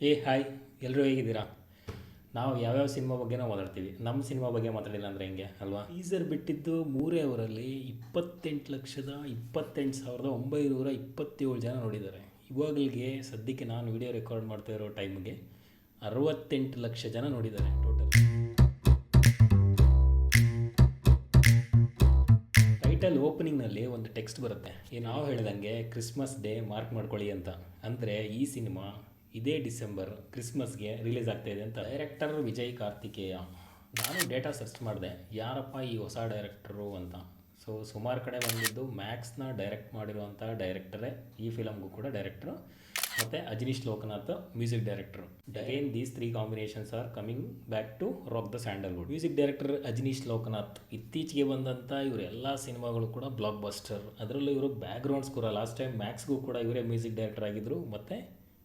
ಏ, ಹಾಯ್. ಎಲ್ಲರೂ ಹೇಗಿದ್ದೀರಾ? ನಾವು ಯಾವ್ಯಾವ ಸಿನಿಮಾ ಬಗ್ಗೆನೋ ಮಾತಾಡ್ತೀವಿ? ನಮ್ಮ ಸಿನಿಮಾ ಬಗ್ಗೆ ಮಾತಾಡಿಲ್ಲ ಅಂದರೆ ಹೆಂಗೆ? ಅಲ್ವಾ? ಟೀಸರ್ ಬಿಟ್ಟಿದ್ದು ಮೂರೇ ಅವರಲ್ಲಿ ಇಪ್ಪತ್ತೆಂಟು ಲಕ್ಷದ ಇಪ್ಪತ್ತೆಂಟು ಸಾವಿರದ ಒಂಬೈನೂರ ಇಪ್ಪತ್ತೇಳು ಜನ ನೋಡಿದ್ದಾರೆ. ಇವಾಗಲಿಗೆ ಸದ್ಯಕ್ಕೆ ನಾನು ವಿಡಿಯೋ ರೆಕಾರ್ಡ್ ಮಾಡ್ತಾ ಇರೋ ಟೈಮ್ಗೆ ಅರವತ್ತೆಂಟು ಲಕ್ಷ ಜನ ನೋಡಿದ್ದಾರೆ ಟೋಟಲ್. ಟೈಟಲ್ ಓಪನಿಂಗ್ನಲ್ಲಿ ಒಂದು ಟೆಕ್ಸ್ಟ್ ಬರುತ್ತೆ. ಈ ನಾವು ಹೇಳಿದಂಗೆ ಕ್ರಿಸ್ಮಸ್ ಡೇ ಮಾರ್ಕ್ ಮಾಡ್ಕೊಳ್ಳಿ ಅಂತ. ಅಂದರೆ ಈ ಸಿನಿಮಾ ಇದೇ ಡಿಸೆಂಬರ್ ಕ್ರಿಸ್ಮಸ್ಗೆ ರಿಲೀಸ್ ಆಗ್ತಾ ಇದೆ ಅಂತ ಡೈರೆಕ್ಟರ್ ವಿಜಯ್ ಕಾರ್ತಿಕೇಯ. ನಾನು ಡೇಟಾ ಸರ್ಚ್ ಮಾಡಿದೆ, ಯಾರಪ್ಪ ಈ ಹೊಸ ಡೈರೆಕ್ಟರು ಅಂತ. ಸೊ, ಸುಮಾರು ಕಡೆ ಬಂದಿದ್ದು ಮ್ಯಾಕ್ಸ್ನ ಡೈರೆಕ್ಟ್ ಮಾಡಿರುವಂಥ ಡೈರೆಕ್ಟರೇ, ಈ ಫಿಲಮ್ಗೂ ಕೂಡ ಡೈರೆಕ್ಟ್ರು. ಮತ್ತು Ajaneesh Loknath, music director. Again these three combinations are coming back to rock the Sandalwood music director Ajaneesh Loknath ಇತ್ತೀಚೆಗೆ ಬಂದಂಥ ಇವರೆಲ್ಲ ಸಿನಿಮಾಗಳು ಕೂಡ ಬ್ಲಾಕ್ ಬಸ್ಟರ್ ಅದರಲ್ಲೂ ಇವರು ಬ್ಯಾಕ್ಗ್ರೌಂಡ್ ಸ್ಕೋರ ಲಾಸ್ಟ್ ಟೈಮ್ ಮ್ಯಾಕ್ಸ್ಗೂ ಕೂಡ ಇವರೇ ಮ್ಯೂಸಿಕ್ ಡೈರೆಕ್ಟರ್ ಆಗಿದ್ದರು ಮತ್ತು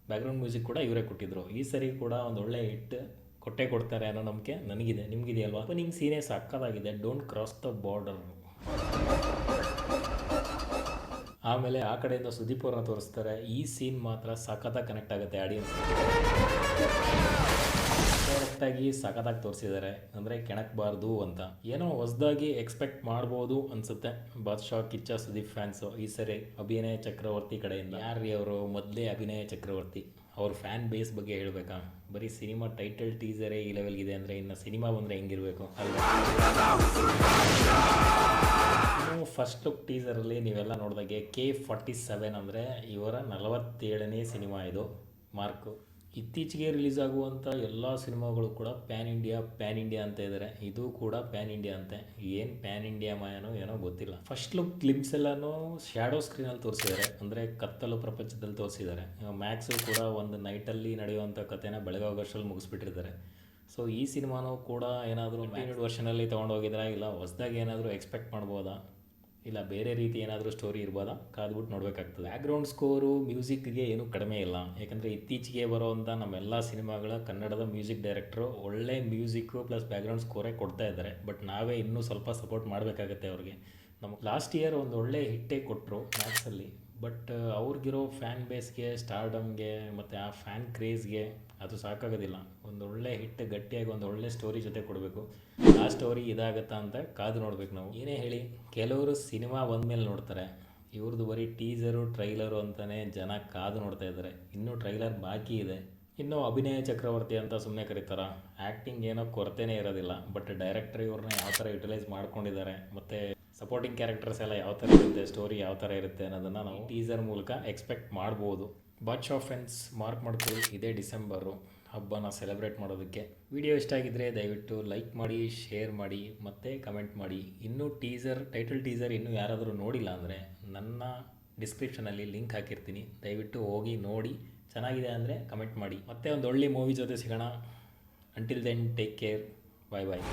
ಬ್ಯಾಕ್ಗ್ರೌಂಡ್ ಮ್ಯೂಸಿಕ್ ಕೂಡ ಇವರೇ ಕೊಟ್ಟಿದ್ರು. ಈ ಸರಿ ಕೂಡ ಒಂದು ಒಳ್ಳೆ ಹಿಟ್ ಕೊಟ್ಟೆ ಕೊಡ್ತಾರೆ ಅನ್ನೋ ನಂಬಿಕೆ ನನಗಿದೆ. ನಿಮಗಿದೆಯಲ್ವಾ? ಓಪನಿಂಗ್ ಸೀನೇ ಸಕ್ಕತ್ತಾಗಿದೆ ಡೋಂಟ್ ಕ್ರಾಸ್ ದ ಬಾರ್ಡರ್ ಆಮೇಲೆ ಆ ಕಡೆಯಿಂದ ಸುದೀಪ್ ಅವ್ರನ್ನ ತೋರಿಸ್ತಾರೆ, ಈ ಸೀನ್ ಮಾತ್ರ ಸಖತ್ತಾಗಿ ಕನೆಕ್ಟ್ ಆಗುತ್ತೆ ಆಡಿಯನ್ಸ್ ಕರೆಕ್ಟಾಗಿ ಸಖತ್ತಾಗಿ ತೋರಿಸಿದ್ದಾರೆ. ಅಂದರೆ ಕೆಣಕ್ಬಾರ್ದು ಅಂತ. ಏನೋ ಹೊಸದಾಗಿ ಎಕ್ಸ್ಪೆಕ್ಟ್ ಮಾಡ್ಬೋದು ಅನ್ಸುತ್ತೆ. ಬಾದ್ಶಾ ಕಿಚ್ಚ ಸುದೀಪ್ ಫ್ಯಾನ್ಸು ಈ ಸರಿ ಅಭಿನಯ ಚಕ್ರವರ್ತಿ ಕಡೆಯಿಂದ. ಯಾರ್ರೀ ಅವರು? ಮೊದಲೇ ಅಭಿನಯ ಚಕ್ರವರ್ತಿ. ಅವ್ರ ಫ್ಯಾನ್ ಬೇಸ್ ಬಗ್ಗೆ ಹೇಳಬೇಕಾ? ಬರೀ ಸಿನಿಮಾ ಟೈಟಲ್ ಟೀಸರೇ ಈ ಲೆವೆಲ್ಗಿದೆ ಅಂದರೆ ಇನ್ನು ಸಿನಿಮಾ ಬಂದರೆ ಹೆಂಗಿರಬೇಕು? ಇನ್ನು ಫಸ್ಟ್ ಲುಕ್ ಟೀಸರಲ್ಲಿ ನೀವೆಲ್ಲ ನೋಡಿದಾಗೆ ಕೆ ಫಾರ್ಟಿ ಸೆವೆನ್ ಅಂದರೆ ಇವರ ನಲವತ್ತೇಳನೇ ಸಿನಿಮಾ ಇದು. ಮಾರ್ಕು ಇತ್ತೀಚೆಗೆ ರಿಲೀಸ್ ಆಗುವಂಥ ಎಲ್ಲ ಸಿನಿಮಾಗಳು ಕೂಡ ಪ್ಯಾನ್ ಇಂಡಿಯಾ ಪ್ಯಾನ್ ಇಂಡಿಯಾ ಅಂತ ಇದ್ದಾರೆ ಇದು ಕೂಡ ಪ್ಯಾನ್ ಇಂಡಿಯಾ ಅಂತೆ. ಏನು ಪ್ಯಾನ್ ಇಂಡಿಯಾ ಮಾಯನೋ ಏನೋ ಗೊತ್ತಿಲ್ಲ. ಫಸ್ಟ್ ಲುಕ್ ಕ್ಲಿಪ್ಸ್ ಎಲ್ಲನೂ ಶ್ಯಾಡೋ ಸ್ಕ್ರೀನಲ್ಲಿ ತೋರಿಸಿದ್ದಾರೆ ಅಂದರೆ ಕತ್ತಲು ಪ್ರಪಂಚದಲ್ಲಿ ತೋರಿಸಿದ್ದಾರೆ ಮ್ಯಾಕ್ಸು ಕೂಡ ಒಂದು ನೈಟಲ್ಲಿ ನಡೆಯುವಂಥ ಕಥೆನ ಬೆಳಗಾಗೋಷ್ಟರಲ್ಲಿ ಮುಗಿಸ್ಬಿಟ್ಟಿರ್ತಾರೆ. ಸೊ ಈ ಸಿನಿಮಾನೂ ಕೂಡ ಏನಾದರೂ ಮ್ಯಾರಿಡ್ ವರ್ಷನಲ್ಲಿ ತೊಗೊಂಡೋಗಿದ್ರೆ ಇಲ್ಲ ಹೊಸದಾಗಿ ಏನಾದರೂ ಎಕ್ಸ್ಪೆಕ್ಟ್ ಮಾಡ್ಬೋದಾ? ಇಲ್ಲ ಬೇರೆ ರೀತಿ ಏನಾದರೂ ಸ್ಟೋರಿ ಇರ್ಬೋದಾ? ಕಾದ್ಬಿಟ್ಟು ನೋಡಬೇಕಾಗ್ತದೆ. ಬ್ಯಾಕ್ಗ್ರೌಂಡ್ ಸ್ಕೋರು ಮ್ಯೂಸಿಕ್ಗೆ ಏನೂ ಕಡಿಮೆ ಇಲ್ಲ. ಯಾಕಂದರೆ ಇತ್ತೀಚೆಗೆ ಬರೋವಂಥ ನಮ್ಮೆಲ್ಲ ಸಿನಿಮಾಗಳ ಕನ್ನಡದ ಮ್ಯೂಸಿಕ್ ಡೈರೆಕ್ಟ್ರು ಒಳ್ಳೆ ಮ್ಯೂಸಿಕ್ಕು ಪ್ಲಸ್ ಬ್ಯಾಕ್ಗ್ರೌಂಡ್ ಸ್ಕೋರೇ ಕೊಡ್ತಾ ಇದ್ದಾರೆ. ಬಟ್ ನಾವೇ ಇನ್ನೂ ಸ್ವಲ್ಪ ಸಪೋರ್ಟ್ ಮಾಡಬೇಕಾಗತ್ತೆ ಅವ್ರಿಗೆ. ನಮಗೆ ಲಾಸ್ಟ್ ಇಯರ್ ಒಂದು ಒಳ್ಳೆ ಹಿಟ್ಟೇ ಕೊಟ್ಟರು ಮ್ಯಾಕ್ಸಲ್ಲಿ ಬಟ್ ಅವ್ರಿಗಿರೋ ಫ್ಯಾನ್ ಬೇಸ್ಗೆ ಸ್ಟಾರ್ಡಮ್ಗೆ ಮತ್ತು ಆ ಫ್ಯಾನ್ ಕ್ರೇಜ್ಗೆ ಅದು ಸಾಕಾಗೋದಿಲ್ಲ. ಒಂದು ಒಳ್ಳೆ ಹಿಟ್ ಗಟ್ಟಿಯಾಗಿ ಒಂದು ಒಳ್ಳೆ ಸ್ಟೋರಿ ಜೊತೆ ಕೊಡಬೇಕು. ಆ ಸ್ಟೋರಿ ಇದಾಗತ್ತಾ ಅಂತ ಕಾದು ನೋಡ್ಬೇಕು ನಾವು. ಏನೇ ಹೇಳಿ, ಕೆಲವರು ಸಿನಿಮಾ ಬಂದಮೇಲೆ ನೋಡ್ತಾರೆ. ಇವ್ರದ್ದು ಬರೀ ಟೀಸರು ಟ್ರೈಲರು ಅಂತಲೇ ಜನ ಕಾದು ನೋಡ್ತಾ ಇದ್ದಾರೆ ಇನ್ನೂ ಟ್ರೈಲರ್ ಬಾಕಿ ಇದೆ. ಇನ್ನು ಅಭಿನಯ ಚಕ್ರವರ್ತಿ ಅಂತ ಸುಮ್ಮನೆ ಕರೀತಾರ. ಆ್ಯಕ್ಟಿಂಗ್ ಏನೋ ಕೊರತೆನೇ ಇರೋದಿಲ್ಲ. ಬಟ್ ಡೈರೆಕ್ಟರ್ ಇವ್ರನ್ನ ಯಾವ ಥರ ಯುಟಿಲೈಸ್ ಮಾಡ್ಕೊಂಡಿದ್ದಾರೆ, ಮತ್ತು ಸಪೋರ್ಟಿಂಗ್ ಕ್ಯಾರೆಕ್ಟರ್ಸ್ ಎಲ್ಲ ಯಾವ ಥರ ಇರುತ್ತೆ ಸ್ಟೋರಿ ಯಾವ ಥರ ಇರುತ್ತೆ ಅನ್ನೋದನ್ನು ನಾವು ಟೀಸರ್ ಮೂಲಕ ಎಕ್ಸ್ಪೆಕ್ಟ್ ಮಾಡ್ಬೋದು. ಬಾಚ್ ಆಫ್ ಫ್ರೆಂಡ್ಸ್ ಮಾರ್ಕ್ ಮಾಡ್ಕೊಳ್ಳಿ ಇದೇ ಡಿಸೆಂಬರು ಹಬ್ಬನ ಸೆಲೆಬ್ರೇಟ್ ಮಾಡೋದಕ್ಕೆ. ವಿಡಿಯೋ ಇಷ್ಟ ಆಗಿದ್ದರೆ ದಯವಿಟ್ಟು ಲೈಕ್ ಮಾಡಿ ಶೇರ್ ಮಾಡಿ, ಮತ್ತು ಕಮೆಂಟ್ ಮಾಡಿ. ಇನ್ನೂ ಟೀಸರ್ ಟೈಟಲ್ ಟೀಸರ್ ಇನ್ನೂ ಯಾರಾದರೂ ನೋಡಿಲ್ಲ ಅಂದರೆ ನನ್ನ ಡಿಸ್ಕ್ರಿಪ್ಷನಲ್ಲಿ ಲಿಂಕ್ ಹಾಕಿರ್ತೀನಿ. ದಯವಿಟ್ಟು ಹೋಗಿ ನೋಡಿ. ಚೆನ್ನಾಗಿದೆ ಅಂದರೆ ಕಮೆಂಟ್ ಮಾಡಿ. ಮತ್ತೆ ಒಂದು ಒಳ್ಳೆ ಮೂವಿ ಜೊತೆ ಸಿಗೋಣ. Until then take care bye bye